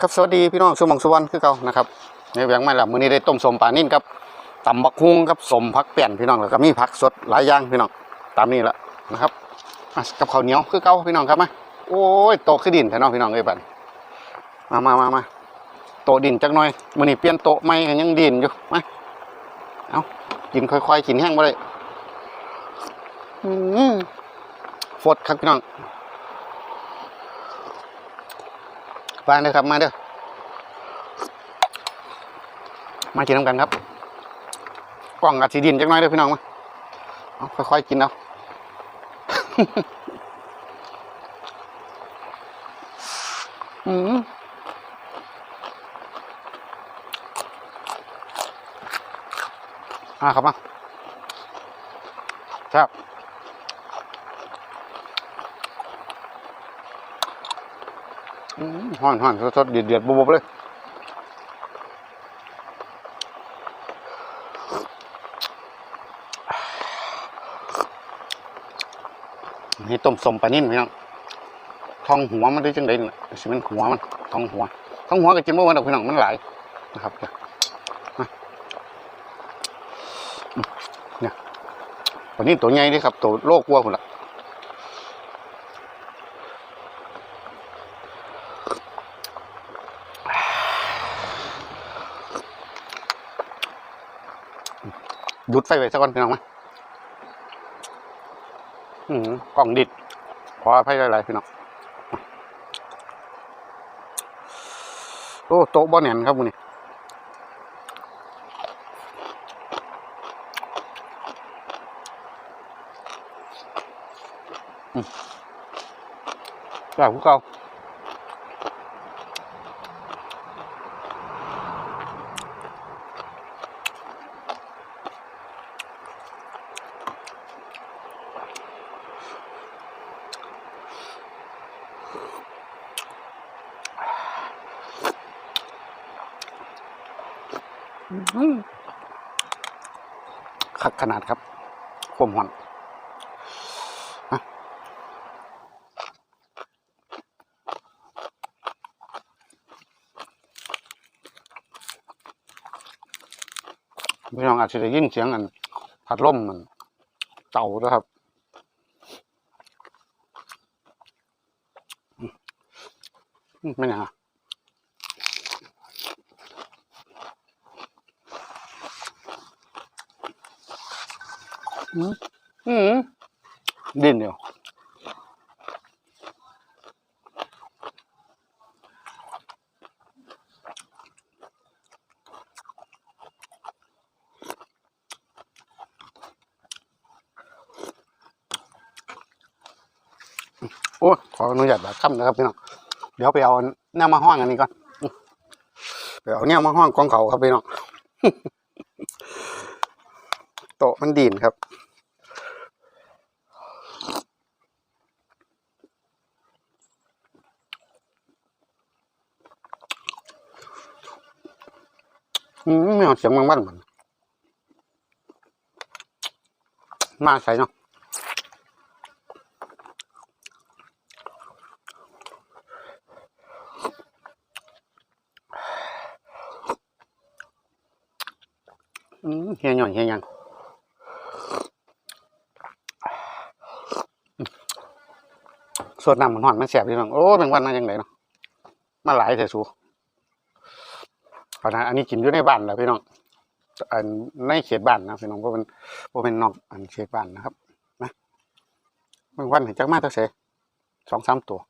ครับสวัสดีพี่น้องสมองสุวรรณคือเก่านะครับในแหวงไม่ละมื้อนี้ได้ต้มสมปลานิ่นครับตำบักฮุงครับสมผักเปลี่ยนพี่น้องแล้วก็มีผักสดหลายอย่างพี่น้องตามนี้ละนะครับกับข้าวเหนียวคือเก่าพี่น้องครับมาโอ้ยโตะคือดินแต่น้องพี่น้องเอ้ยบัดมามามามาโตดินจักหน่อยมื้อนี้เปลี่ยนโต๊ะใหม่ก็ยังดินอยู่มาเอากินค่อยๆกินแห้งบ่ได้อืมฟดครับพี่น้อง วางเด้อครับ มาเด้อ มากินน้ำกันครับ กล่องอัดสีดินจักน้อยเด้อพี่น้องมาเอาค่อยๆกินเอาอืมอ่าครับมาครับอืม ห่อนห่อนสดๆเดือดเดือดบุบเลยนี่ต้มสมปลานิ่นพี่น้องทองหัวมันได้จังไดนี่ล่ะสิมันหัวมันทองหัวทองหัวก็กินบ่หมดดอกพี่น้องมันหลายนะครับเดี๋ยวมาอืมเนี่ยปลานิ่นตัวใหญ่เดิครับตัวโลกวัวพุ่นละ หยุดไฟไว้สักก่อนพี่น้องมาอืมกล่องดิดขออภัยหลายๆพี่น้องโอ้โต๊ะบ่แน่นครับมื้อนี้อืมแบบพวกเก่า อืมคักขนาดครับขมหอนพี่น้องอาจจะได้ยินเสียงอัน พัดลมมันเต่าด้วยครับ อืม อืมไม่นะอืมอืมดินเดียวโอ้ยขออนุญาตแบบค่ำนะครับพี่น้อง เดี๋ยวไปเอาแนวมาห้องอันนี้ก่อนไปเอาแนวมาห้องกองเขาครับพี่น้องโตมันดีนครับอืมไม่เอาเสียงบางบ้านมันมาใส่เนาะ เฮียหน่อยเฮียยังส่วนน้ำมันหอนมันแสบพี่น้องโอ้เป็นวันมาจังไงเนาะมาหลายแต่สูขนาดอันนี้กินอยู่ในบ้านแหละพี่น้องอันในเขตบ้านนะพี่น้องเพราะเป็นเพราะเป็นนอกอันเขตบ้านนะครับนะบางวันเห็นจักมาตั้งเสสองสามตัว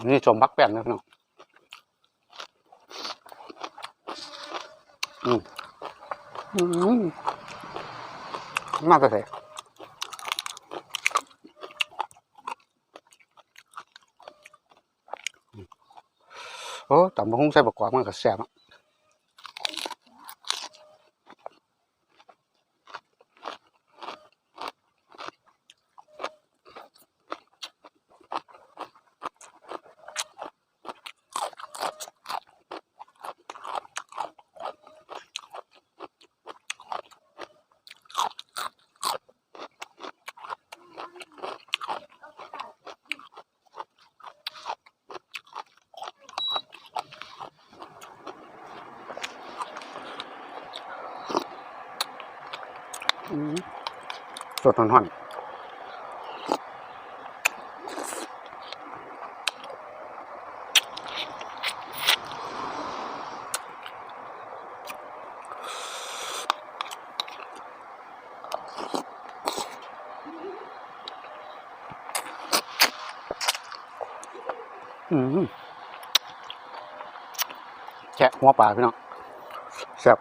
อันนี้ชมพักแป้นนะพี่น้องอืมอืมมาตั้งเสโอ้ตำบักหุ่งใส่บักกวาดมันก็แซ่บอะ สดห่อนอืมแฉะหัวปลาพี่น้องแซ่บ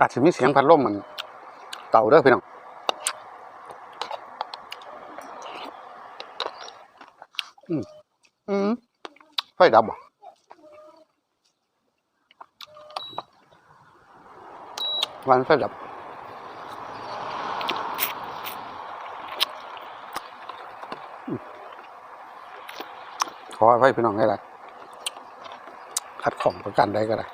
อาจจะมีเสียงพัดลมมัน เต่าเด้อพี่น้องอืมอืมไฟดับบ่วันไฟดับขอให้พี่น้องได้ไร ขัดของประกันได้ก็ได้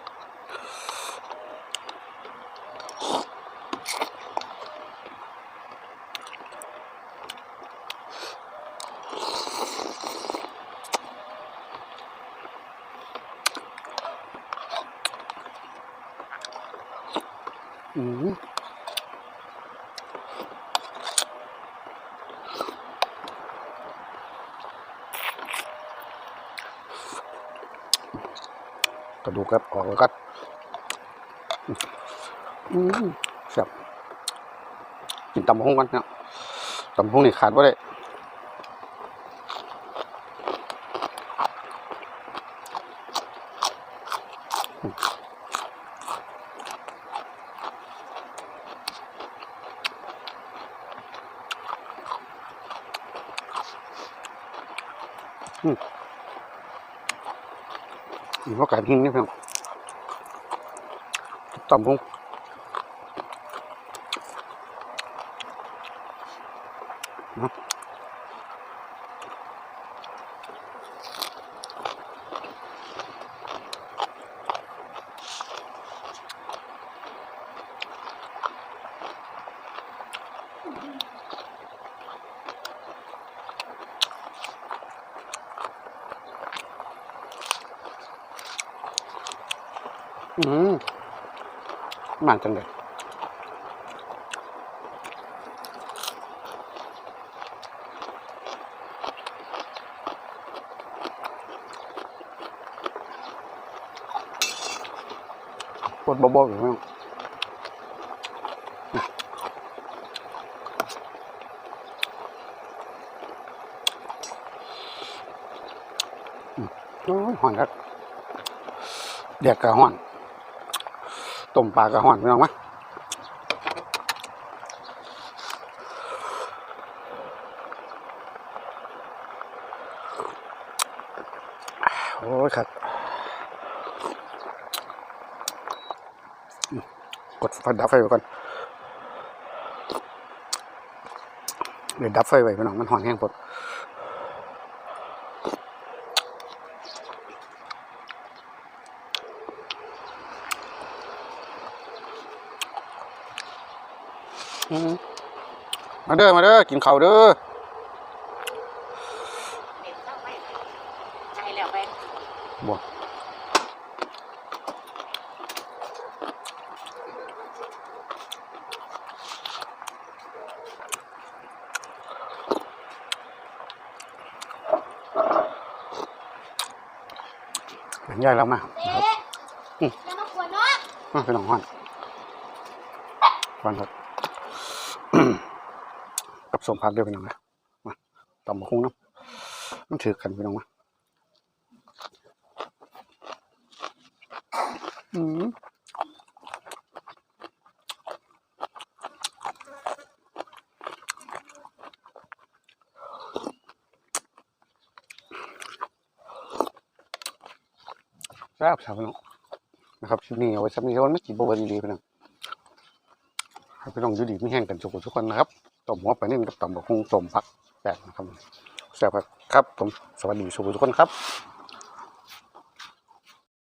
อืม กระดูกครับออกแล้วก็อืมแซ่บกินตำบักหงกันเนาะตำบักหงนี่ขาดว่าได้อีก ว่าไก่หิ้งนี่พี่องตำบักหงนะ อืมมันจังเลยปวดบ่ๆอยู่พี่น้องอืมโอ้ยหอนครับเด็กกะหอน ต้มปลากระห่อนพี่น้องมะโอ้ยครับกดไฟดับไฟไว้ก่อนเดี๋ยวดับไฟไว้พี่น้องมันหอนแห้งปด มมาเด้อมาเด้อกินข้าวเด้อเห็นต้องไปใช่แล้วไปบ่หลังใหญ่แล้วมานะครับเอ๊ะแล้วมากวนเนาะมาพี่น้องห่อนห่อนครับกับ สมพักเด้วยพี่น้องนะมาต่ำมาคุ้งนาะมันถือกันพี่น้องมาอืมแซ่บสาวพี่น้องนะครับชุดนี้เอาไว้สักนิดวันไม่กี่บวันดีๆพี่น้องให้พี่น้องอยู่ดีไม่แห้งกันทุกคนทุกคนนะครับ ต้มหัวไปนี่กับต่ำบักฮุงต้มผักแปลกนะครับแซ่บครับครับผมสวัสดีทุกคนทุกคนครับ